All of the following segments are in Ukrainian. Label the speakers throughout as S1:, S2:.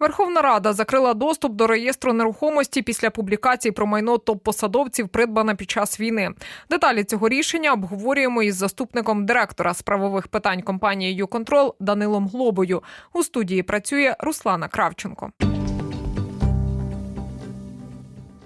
S1: Верховна Рада закрила доступ до реєстру нерухомості після публікацій про майно топ-посадовців, придбане під час війни. Деталі цього рішення обговорюємо із заступником директора з правових питань компанії «Юконтрол» Данилом Глобою. У студії працює Руслана Кравченко.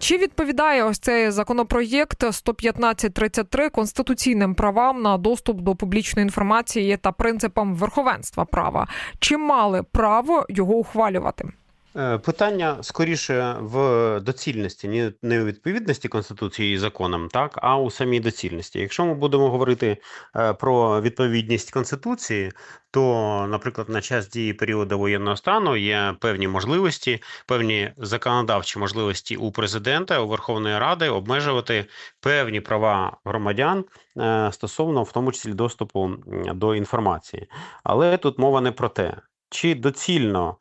S1: Чи відповідає ось цей законопроєкт 11533 конституційним правам на доступ до публічної інформації та принципам верховенства права? Чи мали право його ухвалювати?
S2: Е, Питання скоріше в доцільності, не у відповідності Конституції і законам, так, а у самій доцільності. Якщо ми будемо говорити е, про відповідність Конституції, то, наприклад, на час дії періоду воєнного стану є певні можливості, певні законодавчі можливості у президента, у Верховної Ради обмежувати певні права громадян е, стосовно, в тому числі, доступу до інформації. Але тут мова не про те, чи доцільно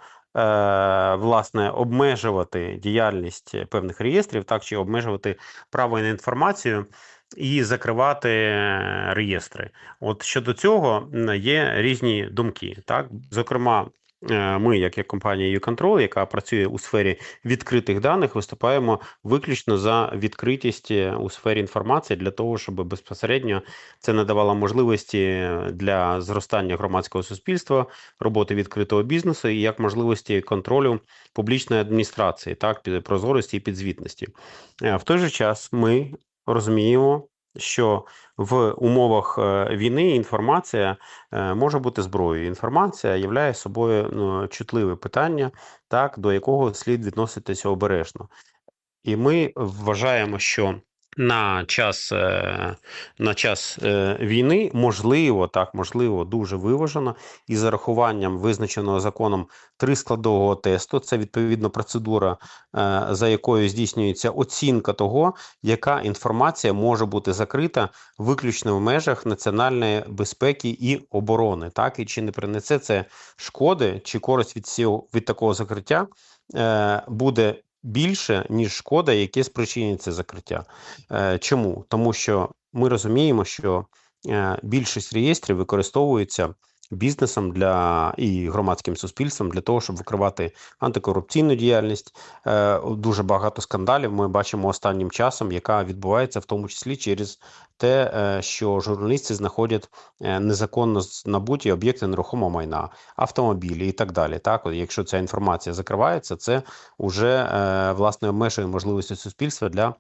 S2: власне обмежувати діяльність певних реєстрів, так чи обмежувати право на інформацію і закривати е, реєстри. От щодо цього є різні думки. Так, зокрема. Е, Ми, як є компанія YouControl, яка працює у сфері відкритих даних, виступаємо виключно за відкритість е, у сфері інформації для того, щоб безпосередньо це надавало можливості для зростання громадського суспільства, роботи відкритого бізнесу і як можливості контролю публічної адміністрації, так прозорості і підзвітності. Е, В той же час ми розуміємо, що в умовах е, війни інформація е, може бути зброєю. Інформація являє собою ну, чутливе питання, так до якого слід відноситися обережно. І ми вважаємо, що на час, е, на час е, війни можливо, так, можливо, дуже виважено і з зарахуванням визначеного законом трискладового тесту. Це відповідно процедура, е, за якою здійснюється оцінка того, яка інформація може бути закрита виключно в межах національної безпеки і оборони. Так, і чи не принесе це шкоди, чи користь від цього від такого закриття буде більше, ніж шкода, яке спричинить це закриття. Е, Чому? Тому що ми розуміємо, що е, більшість реєстрів використовується бізнесом для і громадським суспільством для того, щоб викривати антикорупційну діяльність. Е, Дуже багато скандалів ми бачимо останнім часом, яка відбувається в тому числі через те, е, що журналісти знаходять е, незаконно набуті об'єкти нерухомого майна, автомобілі і так далі. Так, От якщо ця інформація закривається, це вже е, власне обмежує можливості суспільства для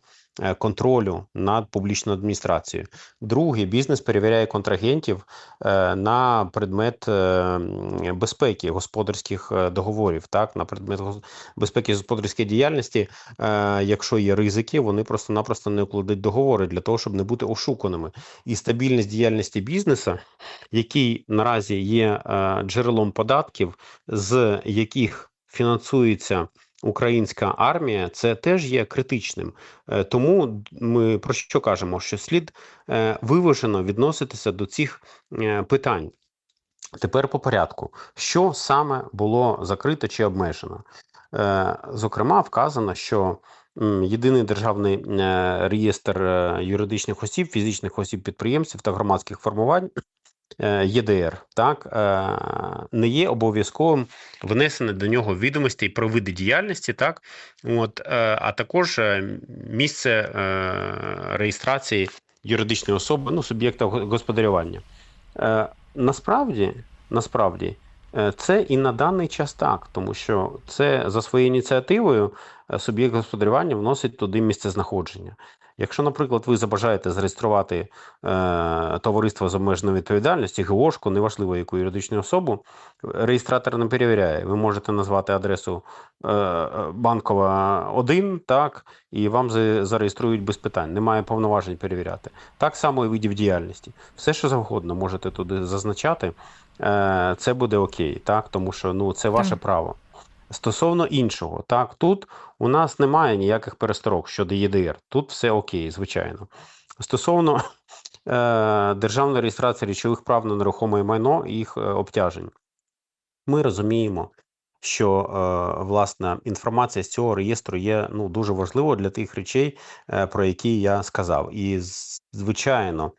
S2: контролю над публічною адміністрацією. Друге, бізнес перевіряє контрагентів на предмет безпеки господарських договорів, так на предмет безпеки господарської діяльності. Якщо є ризики, вони просто-напросто не укладуть договори для того, щоб не бути ошуканими. І стабільність діяльності бізнесу, який наразі є е, джерелом податків, з яких фінансується українська армія, це теж є критичним. Е, Тому ми про що кажемо? Що слід е, виважено відноситися до цих питань. Тепер по порядку, що саме було закрито чи обмежено? Зокрема, вказано, що єдиний державний е, реєстр е, юридичних осіб, фізичних осіб підприємців та громадських формувань е, ЄДР, так не є обов'язковим внесення до нього відомостей про види діяльності, так от, а також місце реєстрації юридичної особи, ну суб'єкта господарювання. Насправді, насправді, це і на даний час так, тому що це за своєю ініціативою суб'єкт господарювання вносить туди місцезнаходження. Якщо, наприклад, ви забажаєте зареєструвати е, товариство з обмеженою відповідальністю, ГОшку, неважливо яку юридичну особу, реєстратор не перевіряє. Ви можете назвати адресу е, банкова 1, так, і вам зареєструють без питань. Немає повноважень перевіряти. Так само і видів діяльності. Все, що завгодно можете туди зазначати, е, це буде окей, так, тому що ну, це ваше
S1: Так.
S2: право. Стосовно іншого, так, тут у нас немає ніяких пересторог щодо ЄДР. Тут все окей, звичайно. Стосовно е, державної реєстрації речових прав на нерухоме майно і їх е, обтяжень, ми розуміємо, що е, власне інформація з цього реєстру є ну, дуже важливою для тих речей, е, про які я сказав. І звичайно,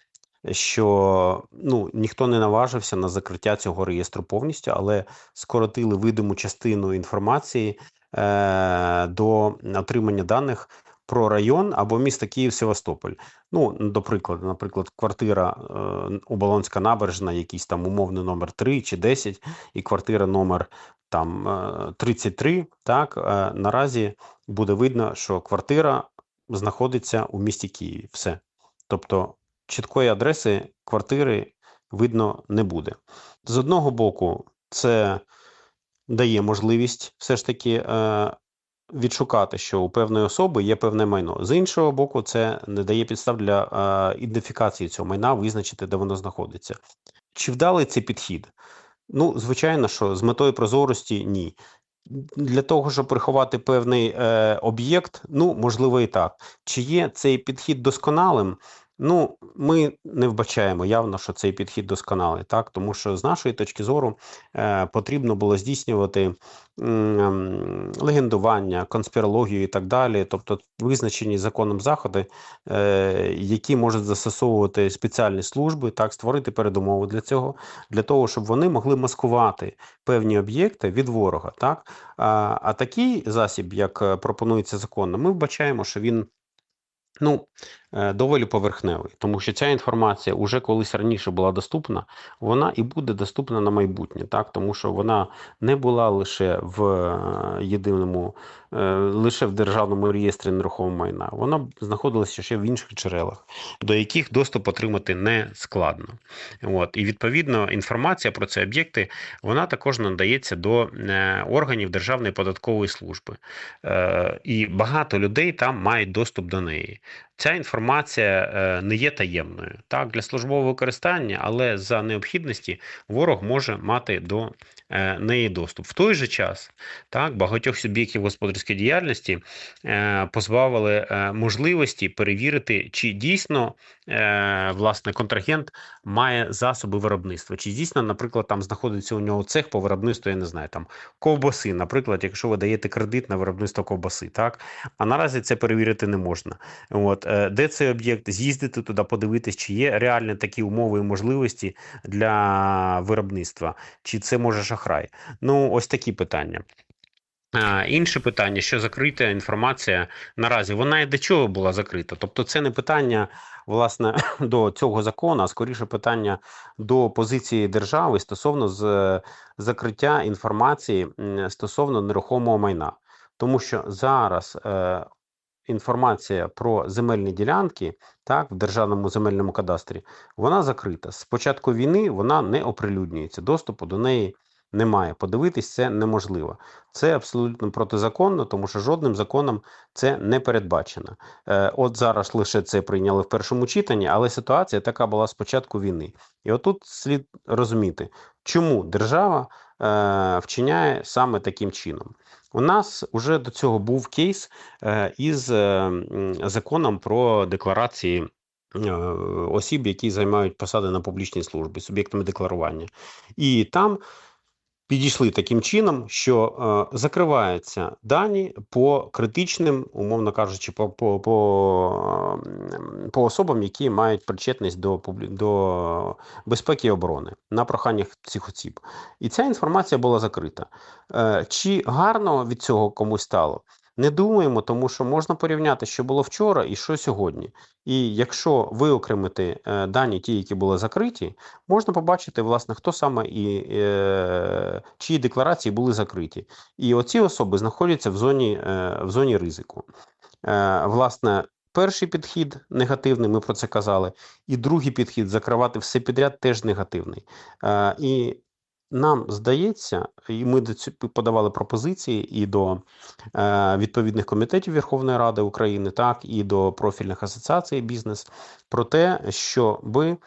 S2: що ну, ніхто не наважився на закриття цього реєстру повністю, але скоротили видиму частину інформації е, до отримання даних про район або місто Київ Севастополь. Ну, до прикладу, наприклад, квартира е, Оболонська набережна, якийсь там умовний номер 3 чи 10, і квартира номер там е, 33, так, е, наразі буде видно, що квартира знаходиться у місті Києві. Все. Тобто чіткої адреси квартири видно не буде. З одного боку, це дає можливість все ж таки е, відшукати, що у певної особи є певне майно. З іншого боку, це не дає підстав для е, ідентифікації цього майна, визначити, де воно знаходиться. Чи вдалий цей підхід? Ну, звичайно, що з метою прозорості ні. Для того, щоб приховати певний е, об'єкт, ну, можливо, і так. Чи є цей підхід досконалим? Ну, ми не вбачаємо явно, що цей підхід досконалий, так? Тому що з нашої точки зору е, потрібно було здійснювати м, легендування, конспірологію і так далі, тобто визначені законом заходи, е, які можуть застосовувати спеціальні служби, так, створити передумови для цього, для того, щоб вони могли маскувати певні об'єкти від ворога. Так? А, а такий засіб, як е, пропонується законом, ми вбачаємо, що він. Ну, е, доволі поверхневий, тому що ця інформація вже колись раніше була доступна, вона і буде доступна на майбутнє, так тому що вона не була лише в е, єдиному, е, лише в державному реєстрі нерухомого майна. Вона знаходилася ще в інших джерелах, до яких доступ отримати не складно. От і відповідно інформація про ці об'єкти вона також надається до е, органів Державної податкової служби, Е, і багато людей там мають доступ до неї. Ця інформація е, не є таємною так для службового використання, але за необхідності ворог може мати до е, неї доступ. В той же час так багатьох суб'єктів господарської діяльності е, позбавили можливості перевірити, чи дійсно власне контрагент має засоби виробництва, чи дійсно, наприклад, там знаходиться у нього цех по виробництву, я не знаю, там ковбаси, наприклад, якщо ви даєте кредит на виробництво ковбаси, так а наразі це перевірити не можна. От де цей об'єкт, з'їздити туди, подивитись, чи є реальні такі умови і можливості для виробництва, чи це може шахрай. Ну, ось такі питання. Інше питання, що закрита інформація наразі, вона і до чого була закрита? Тобто, це не питання власне до цього закону, а скоріше питання до позиції держави стосовно з закриття інформації стосовно нерухомого майна, тому що зараз е, інформація про земельні ділянки, так, в державному земельному кадастрі, вона закрита. З початку війни вона не оприлюднюється, доступу до неї немає. Подивитись це неможливо. Це абсолютно протизаконно, тому що жодним законом це не передбачено. Е, от зараз лише це прийняли в першому читанні, але ситуація така була з початку війни. І отут слід розуміти, чому держава е, вчиняє саме таким чином. У нас вже до цього був кейс е, із е, законом про декларації. е, Осіб, які займають посади на публічній службі, суб'єктами декларування, і там підійшли таким чином, що е, закриваються дані по критичним, умовно кажучи, по, по, по, по особам, які мають причетність до, до безпеки і оборони на прохання цих осіб. І ця інформація була закрита. Е, чи гарно від цього комусь стало? Не думаємо, тому що можна порівняти, що було вчора і що сьогодні. І якщо виокремити е, дані, ті, які були закриті, можна побачити, власне, хто саме і е, чиї декларації були закриті. І оці особи знаходяться в зоні, е, в зоні ризику. Е, власне, перший підхід негативний, ми про це казали, і другий підхід закривати все підряд теж негативний. Е, і нам здається, і ми подавали пропозиції і до е, відповідних комітетів Верховної Ради України, так і до профільних асоціацій бізнес про те, щоби м,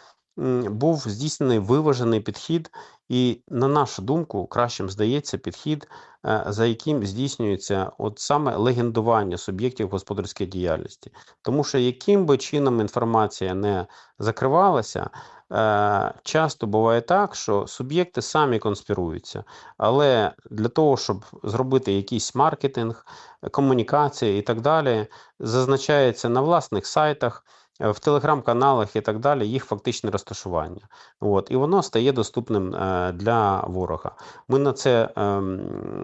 S2: був здійснений виважений підхід, і, на нашу думку, кращим здається підхід, е, за яким здійснюється от саме легендування суб'єктів господарської діяльності. Тому що яким би чином інформація не закривалася, е, часто буває так, що суб'єкти самі конспіруються. Але для того, щоб зробити якийсь маркетинг, комунікації і так далі, зазначається на власних сайтах в телеграм-каналах і так далі їх фактичне розташування. От, і воно стає доступним е, для ворога. Ми на це ем,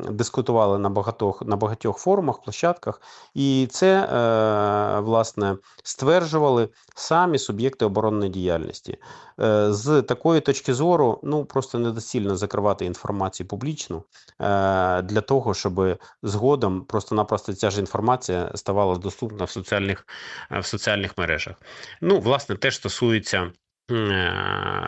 S2: дискутували на багатьох, на багатьох форумах, площадках, і це е, власне стверджували самі суб'єкти оборонної діяльності. Е, з такої точки зору, ну просто недоцільно закривати інформацію публічну для того, щоб згодом просто-напросто ця ж інформація ставала доступна в соціальних, в соціальних мережах. Ну, власне, теж стосується е,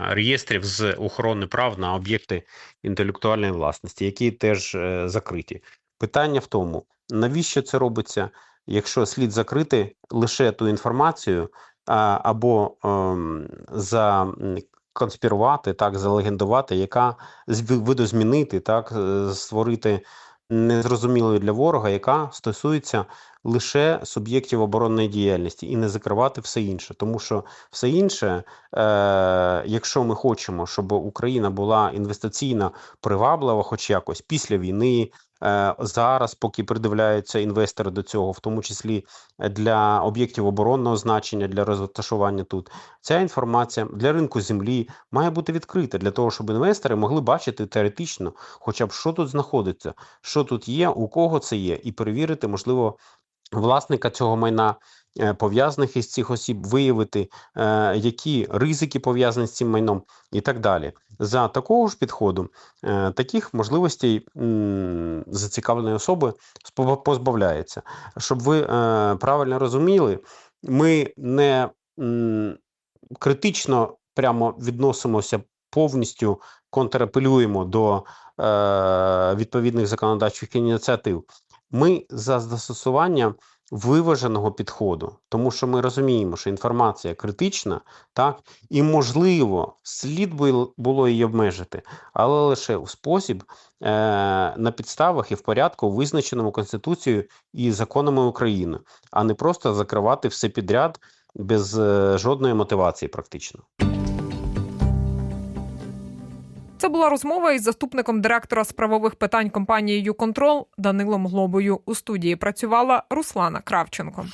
S2: реєстрів з охорони прав на об'єкти інтелектуальної власності, які теж е, закриті. Питання в тому, навіщо це робиться, якщо слід закрити лише ту інформацію, або ем, за м, конспірувати, так, залегендувати, яка видозмінити, так, е, створити незрозумілою для ворога, яка стосується лише суб'єктів оборонної діяльності і не закривати все інше. Тому що все інше, е, якщо ми хочемо, щоб Україна була інвестиційно приваблива, хоч якось після війни. е, Зараз, поки придивляються інвестори до цього, в тому числі для об'єктів оборонного значення, для розташування тут, ця інформація для ринку землі має бути відкрита для того, щоб інвестори могли бачити теоретично, хоча б що тут знаходиться, що тут є, у кого це є, і перевірити, можливо, власника цього майна. е, Пов'язаних із цих осіб виявити, е, які ризики пов'язані з цим майном, і так далі. За такого ж підходу, е, таких можливостей зацікавленої особи позбавляється. Щоб ви правильно розуміли, ми не критично прямо відносимося повністю контрапелюємо до відповідних законодавчих ініціатив. Ми за застосування виваженого підходу, тому що ми розуміємо, що інформація критична, так і можливо, слід було її обмежити, але лише у спосіб е, на підставах і в порядку, визначеному Конституцією і законами України, а не просто закривати все підряд без е, жодної мотивації, практично.
S1: Це була розмова із заступником директора з правових питань компанії «Юконтрол» Данилом Глобою. У студії працювала Руслана Кравченко.